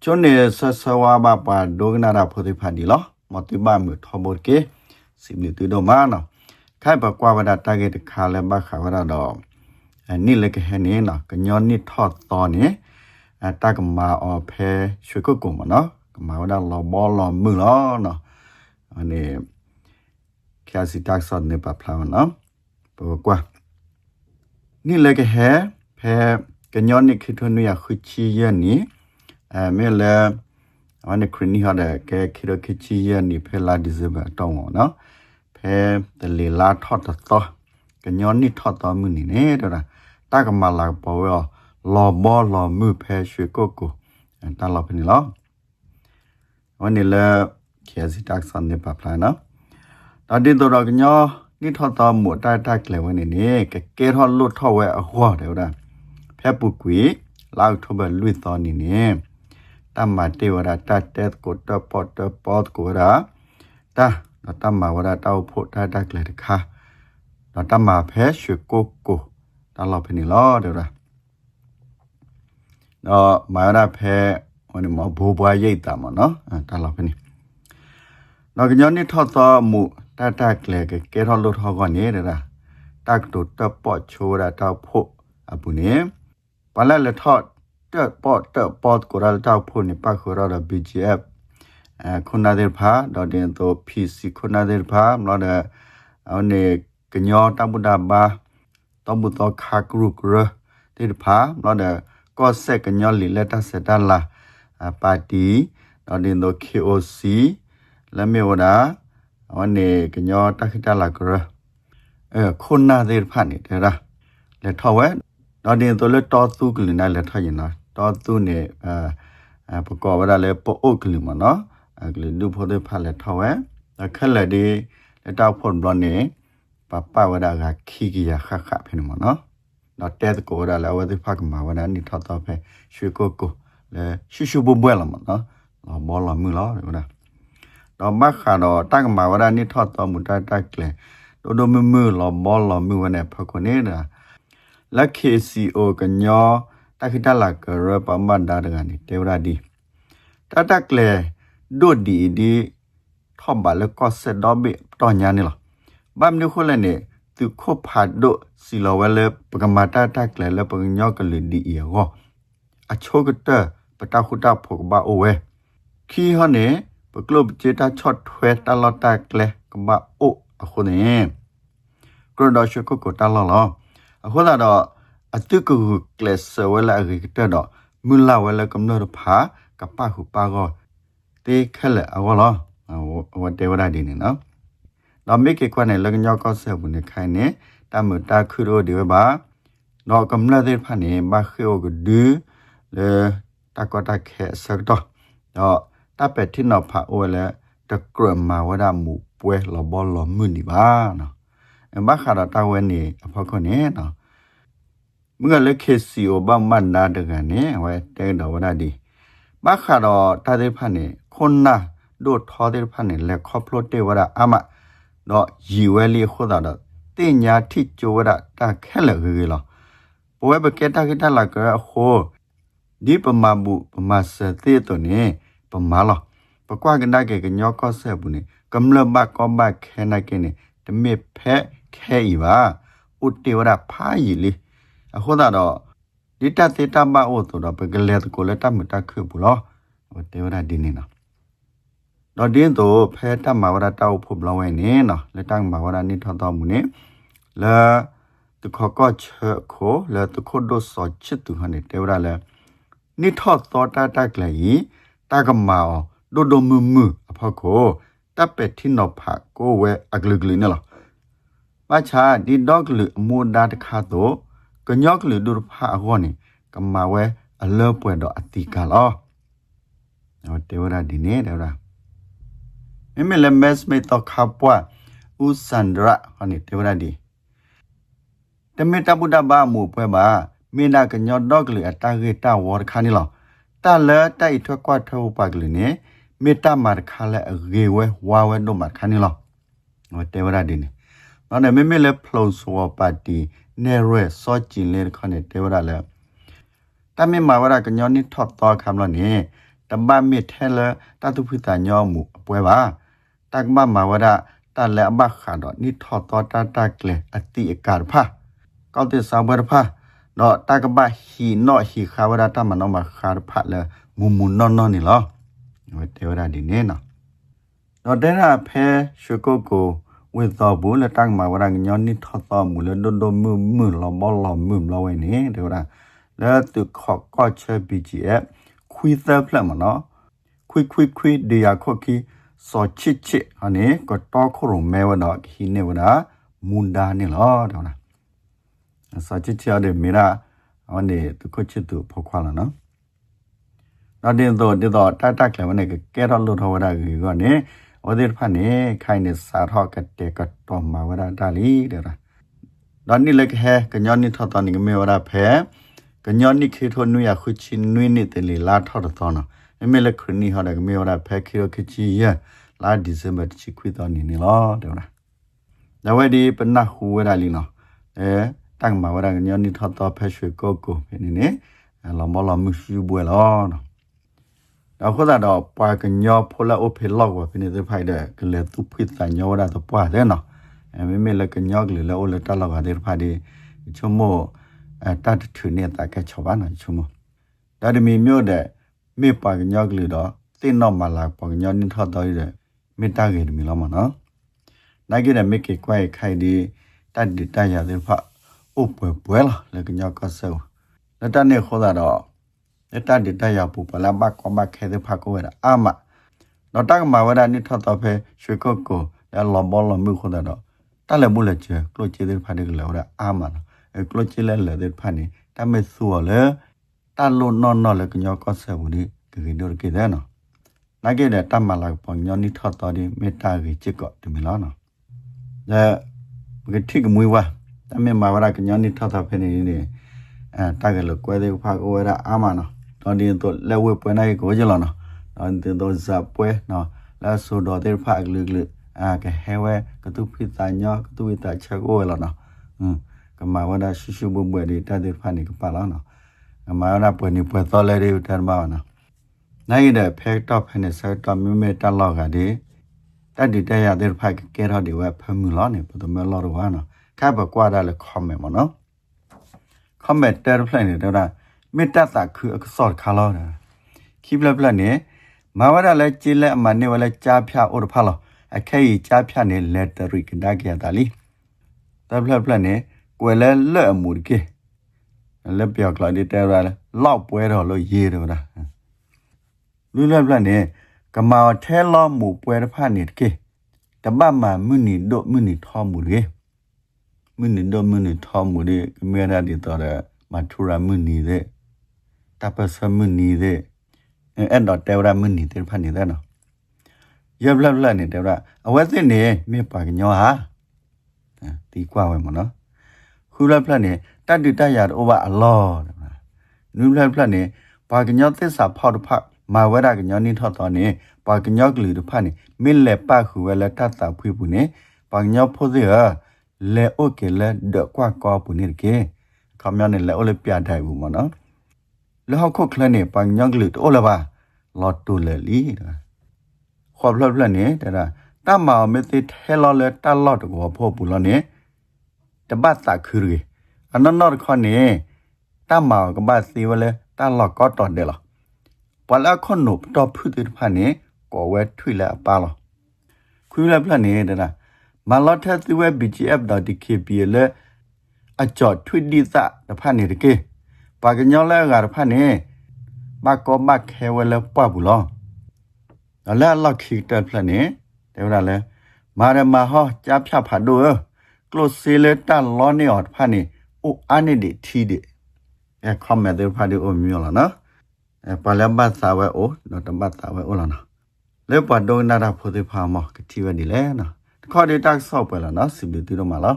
chuan ne sa sa wa ba pa do na ra pho ti phan di lo mo ti ba mu tho bo ke sim ni tu do ma no khai ba kwa ba da ta ge de kha le ba kha ba da do ni le ke he ne no ka nyo ni tho to ne ta ka ma o phe shwe ko ko ma no ka ma ba da lo bo lo mu lo no ane kya si tak sot ne pa phla no bo kwa ni le ke he phe ka nyo ni khi thu nu ya khu chi ye ni အဲ မဲလဲအနခရနီဟာတဲ့ကဲခိရခိချီယနိဖဲလာဒီဇဘတောင်းနော်ဖဲတလေလာထော့တော့ကညောနိထော့တော်မှုနေနေတာတကမလာပေါ်ရောလောဘောလောမှုဖဲရွှေကိုကိုတလောဖနေလောဝန်နေလဲခဲစီတက်ဆန်နေပါပလာနော်တတိတော်ကညောနိထော့တော်မှုတိုက်တိုက်ကလေဝန်နေနေကဲကဲထော့လွတ်ထော့ဝဲအဟောတယ်ဟုတ်ဖဲပုကွေလောက်ထဘလွတ်တော်နေနေ တမ္မာတေဝရတတ်တဲ့ကိုတပတ်တပတ်ကိုရာတာတော့တမ္မာဝရတောက်ဖို့တတ်တက်လေတခါတော့တမ္မာဖဲရွှေကိုကိုတလောက်ဖိနေလောတဲ့ရာတော့မာရဖဲဟိုနေမဘူဘွားရိတ်တာမနော်တလောက်ဖိနေတော့ကညနေထော့တော့မူတတ်တက်လေကဲထော့လို့ထော့ကနေတဲ့ရာတက်တူတပတ်ချိုးရတောက်ဖို့အပူနေပလဲလက်ထော့ တက်ပေါ့တက်ပေါ့ကိုရတောက်ဖို့နေပတ်ခေါ်ရတာ BGF အဲခုနာတဲ့ဖာတော့တင်တော့ PC ခုနာတဲ့ဖာမလို့တဲ့အနေကညောတပုဒ္ဒဘာတမှုတော့ခါကရုကရတဲ့ဖာမလို့တဲ့ကောဆက်ကညောလီလက်တဆက်တလာပါတီတော့တင်တော့ KOC လက်မြေဝဒါအနေကညောတခိတလာကရအဲခုနာတဲ့ဖာနေတဲ့ရာလက်ထောက်ဝဲတော့တင်တော့လက်တော်သူကလင်းလက်ထောက်ရင်နော် တော့သူနေအဲပကောဝရလဲပို့အုတ်ကလေးမနော်အကလေးလူဖို့တဲ့ဖက်လက်ထောက်ဝဲခက်လက်ဒီလက်တော့ဖွန်ဘလနေပပဝရကခီကီရခခဖိနမနော်တော့တဲကိုရလဲဝဲတဲ့ဖက်မှာဝနနိထောက်တော့ဖဲရွှေကိုကိုလဲရှူရှူဘဘွဲလာမနော်လောဘောလာမူလောရတာတော့မခါတော့တက်ကမှာဝရနိထောက်တော့မူတက်တက်ကလေတို့တို့မမူလောဘောလာမူဝနဲ့ဖက်ကိုနေတာလက် KCO ကညော တခိတလာကရပမန္ဒါဒဂနီတေဝရာဒီတတကလေဒိုဒီဒီထောဘလကောဆက်ဒဘီတောညာနေလားဘမ်နုခလနေသူခုဖာဒိုစီလဝဲလေပကမာတာတကလေလပငညောကလဒီယောအချိုကတပတာခုတာဖို့ဘာအိုဝဲခီဟနေပကလဘချေတာချော့ထွဲတလတကလေကဘာအိုအခုနေကရဒရှုကုကတလလောအခုတော့ အတုကူကလစဝလာရီတတော့မူလာဝလာကမ္နရဖာကပခုပါကောတေခက်လက်အောလောဝတေဝရဒီနေနော်တော့မိကေခွနဲ့လကညောကောဆက်ဘူးနေခိုင်နေတမတာခုရိုဒီဘာတော့ကမ္နတဲ့ဖာနေမခေောကဒူလေတကတခဲဆက်တော့တော့တပက်တိနောဖာအိုလေတကရမဝဒမူပွဲလဘောလမှုနိပါနော်အမခါတော့တဝဲနေအဖေခွနဲ့နော် มึงလည်းခေစီအိုဘာမန်နာတကနေဝဲတဲတော်ဝရဒီဘခါတော့တာတဲ့ဖာနေခွန်နာဒိုထောတဲ့ဖာနေလက်ခေါပလိုတေဝရအမတော့ရီဝဲလေးခိုးတာတော့တင်ညာထိကျိုဝရတာခဲလကေလောဘဝဘကေတာကေတာလာကခိုဒီပမာဘူးပမာစတဲ့တော့နေပမာလောပကွာကနာကေကညောကောဆက်ဘူးနေကမ္လဘကောဘခဲနာကေနေတမေဖဲခဲဤပါဥတေဝရဖာရီလေး အခုတော့ဒီတတေတမအိုဆိုတော့ပကလေကိုလည်းတမတခုဘူးလို့တေဝရဒီနေနော်တော့တင်းတော့ဖဲတမဝရတောက်ဖို့ဘလဝဲနေနော်လက်တမဝရနေထောတော်မူနေလာတခကောချခိုလာတခဒိုစောချစ်သူဟနေတေဝရလဲနိထောတော်တတက်လေတကမောဒိုဒိုမူမူအဖကိုတပ်ပက်ထင်းတော့ဖကိုဝဲအဂလဂလနေလားမချာဒီဒေါကလူအမူဒါတခါတော့ ကညောကလေဒုရဖာဟောနေကမာဝဲအလောပွဲတော့အတိကလောဟောတေဝရဒီနေတယ်လားမမေလမက်မေတော့ခပွားဥစန္ဒရာဟောနေတေဝရဒီတမေတပုဒ္ဒဘာမူပွဲပါမေနာကညောတော့ကလေအတာကေတာဝရခါနေလောတလဲတိုက်ထွက်ကွာထောပါကလေးနေမေတ္တမာခါလဲရေဝဲဝါဝဲတို့မှာခါနေလောဟောတေဝရဒီနေနော်နေမေမေလေဖလောဆောပါတီ နေရဲစောကျင်လေခနဲ့တေဝရလဲတမေမာဝရကညောနိထော့တော့ခမ်လနေတတမမစ်ထဲလတတုဖိတညောမှုအပွဲပါတကမမဝဒတလဲအဘခါတော့နိထောတော်တတကလေအတိအကာဖာကောက်တဲ့စာဘရဖာတော့တကဘဟီနော့ဟီခါဝဒတမနောမခါဖာလဲမူမူနော်နော်နီလောဝတေဝရဒီနေနော်တော့တဲ့ရဖဲရှုကိုကို ဝေသောဘူးလက်တန်းမှာဝရညောနိထောတော်မူလဲဒွန်ဒွန်မှုမှုလောဘောလောမှုလောဝဲနေတေဝရလဲတုခော့ကော့ချဘီဂျီအက်ခွီသဖလက်မနော်ခွီခွီခွီဒီယာခော့ခီစောချစ်ချစ်ဟာနေကတော့ခရုံမဲဝတော့ခီနေဝဒမွန်ဒါနေလောတော့နာစောချစ်ချရတဲ့မိရာဟောနေတခုချစ်သူဖော်ခွာလာနော်နောက်တင်တော့တင်တော့တတ်တက်ကလည်းမနေကဲတော့လို့ထောဝဒကြီးကနေ อดีตผ่านนี้ใครเนี่ยสาทอกัดเด็กกัดตอมมาวราดาลีเดี๋ยวละตอนนี้เลยแค่กันย้อนนี่ทอตอนนี้ก็ไม่วราแพ้กันย้อนนี่คือทนนุยาคุชินนุยนี่แต่ลีลาทอดตอนเนาะไม่เลยคืนนี้เขาได้ก็ไม่วราแพ้คือคือชี้เยอะลาดิเซมเบอร์ชิคุยตอนนี้นี่ล้อเดี๋ยวละแต่ว่าดีเป็นนักฮูเวลาลีเนาะเอ๊ตั้งมาวรากันย้อนนี่ทอดตอแพ้ช่วยโกโก้เป็นนี่เนี่ยเราบอกเราไม่ชิวบัวล้อเนาะ အမေလက်ခရနီဟာကမေဝရဖက်ခီရခချီယလာဒီဇင်ဘာချီခွေတော်နေနေလောတဲ့လားဒါဝဲဒီပနဟူဝဲလာလီနော်အဲတန်မာဝရကညောနီထတော်ဖက်ရွှေကိုကိုနေနေလောမလောမရှိဘွယ်လောနော်တော့ခေါ်တော့ပွားကညောဖိုလာအိုဖေလောက်ဝဖိနေတဲ့ဖိုက်တဲ့ကလေသူဖိတညောဝရတော့ပွားတယ်နော်အဲမေမေလကညောကလေလောလတလောက်ဟာတဲ့ဖာဒီချုံမို့အဲတတ်ထူနေတာကချောပါနော်ချုံမို့ဒါဒီမီမျိုးတဲ့မေပါကညောကလေတော့တင်းတော့မလာပကညောနိထတော်ရတဲ့မေတာကေမီလောမနော်နိုင်ကြတဲ့မေကေကွိုင်ခိုင်ဒီတတ်ဒီတရတဲ့ဖာဥပွဲပွဲလာလကညောကဆောလက်တနေခေါ်တာတော့ လက်တဒီတရပူပလာဘကမခဲတဲ့ဖာကိုရအာမတော့တကမဝဒနိထတော်ဖဲရွှေကုတ်ကိုလဲလောဘောလောမှုခေါ်တာတော့တလည်းဘူးလက်ချေကလို့ချေတဲ့ဖာဒီကလောရအာမနော်အဲကလို့ချေလဲလဲတဲ့ဖာနေတမဲဆူလဲတလို့နော်နော်လဲကညောကဆောဘူးဒီကေဒိုကေတဲ့နော်နာကေတဲ့တမလာပေါညောနိထတော်ဒီမေတ္တာကြီးချစ်ကောဒီမလားနော်ဒါဘယ်ထိကမွေးဝါတမဲမာဝရကညောနိထတော်ဖဲနေနေအဲတကယ်လို့ကွဲတဲ့ဖာကိုရအာမနော် တော်ဒီတော့လက်ဝဲပွဲနိုင်ကိုကြလောနော်တော်ဒီတော့ဇပ်ပွဲနော်လာဆိုတော့တဲ့ဖာကလူကလူအာကဟဲဝဲကတုဖိတညောကတုဝိတချက်ကိုလောနော်ဟွန်းကမာဝဒရှုရှုဘဘွဲဒီတတဲ့ဖာနေကပါလောနော်ကမာဝဒပွဲနေပွဲတော်လဲတွေတန်ပါနော်နိုင်တဲ့ဖဲတော့ဖဲနေဆက်တော့မြမဲတက်လောက်ကဒီတက်ဒီတက်ရတဲ့ဖာကဲတော့ဒီဝဲဖမှုလောနေပဒမဲလောတော့ဟာနော်ခါဘကွာဒါလေခေါ်မယ်မနော်คอมเมนต์เตอร์เพลนเนี่ยတော့ မေတ္တာคือအစောခါလောတာခိပလပလနဲ့မဝရလဲကြည်လဲအမနေဝလဲကြားဖြဩရဖလောအခဲကြီးကြားဖြနေလက်တရိကဒါကရတာလီတပလပလနဲ့ကွယ်လဲလဲအမှုကေလက်ပြောက်ကလာဒီတဲရလဲလောက်ပွဲတော့လို့ရေးတယ်ဗျာလူလဲပလနဲ့ကမာထဲလောမှုပွဲတစ်ဖက်နေကေတပတ်မှမြနီတို့မြနီထောမှုလေမြနီတို့မြနီထောမှုလေကမေရာဒီတော့မထူရာမြနီတဲ့ တပစမြနီတဲ့အဲ့တော့တဲရမြနီတဲ့ဖက်နေတဲ့နော်ရဘလဘလနေတဲ့ရအဝဲစစ်နေမြေပါကညောဟာတီကွာဝဲမနော်ခူလဖလက်နေတတ်တူတတ်ရတော့ဘာအလောနူဖလက်ဖလက်နေပါကညောသစ္စာဖောက်တစ်ဖက်မာဝရကညောနိထော့တော်နေပါကညောကလူတစ်ဖက်နေမိလက်ပခူဝဲလက်တတ်တာဖွေးဘူးနေပါကညောဖို့စီဟာလေအိုကေလေဒကွာကောပူနေကေခမယနေလေအိုလေပြတိုင်ဘူးမနော် လေဟောက်ခုတ်ခလနေပါညောကလူတိုးလာပါလော်တူလေလီခေါ်ဖလက်ဖလက်နေတဲ့တမ္မာမေတိထဲလော်လေတလော်တကောဖို့ပူလောနေတပတ်တာခရီအနနောခနေတမ္မာကပတ်စီဝလေတလော်ကောတော်တယ်လားပလာခွန်နုတော့ဖုတိဖာနေကိုဝဲထွေလာပါလားခွေးလာပလနေတဲ့မလော့ထသဝဲ BGF.dkp လေအကြောထွေဒီသတဖာနေတကေ ပါကညောလဲကတဖာနေမကောမခဲဝဲလဲပွားဘူးလောအလဲလောက်ခိတက်ဖလနေတဲ့ရလဲမာရမဟောကြားဖြတ်ဖတ်တော့ကလိုစီလေတလောနေော်ဖာနေအိုအနိဒီထီဒီအဲခမတဲ့ဖာဒီအိုမျိုးလားနော်အဲပါလဘတ်စာဝဲအိုနော်တဘတ်စာဝဲအိုလားနော်လေပတ်တော့နာတာဖို့ဒီဖာမကတိဝဲဒီလဲနော်ခေါ်ဒီတက်ဆော့ပွဲလားနော်စီဘီတီတော့မလား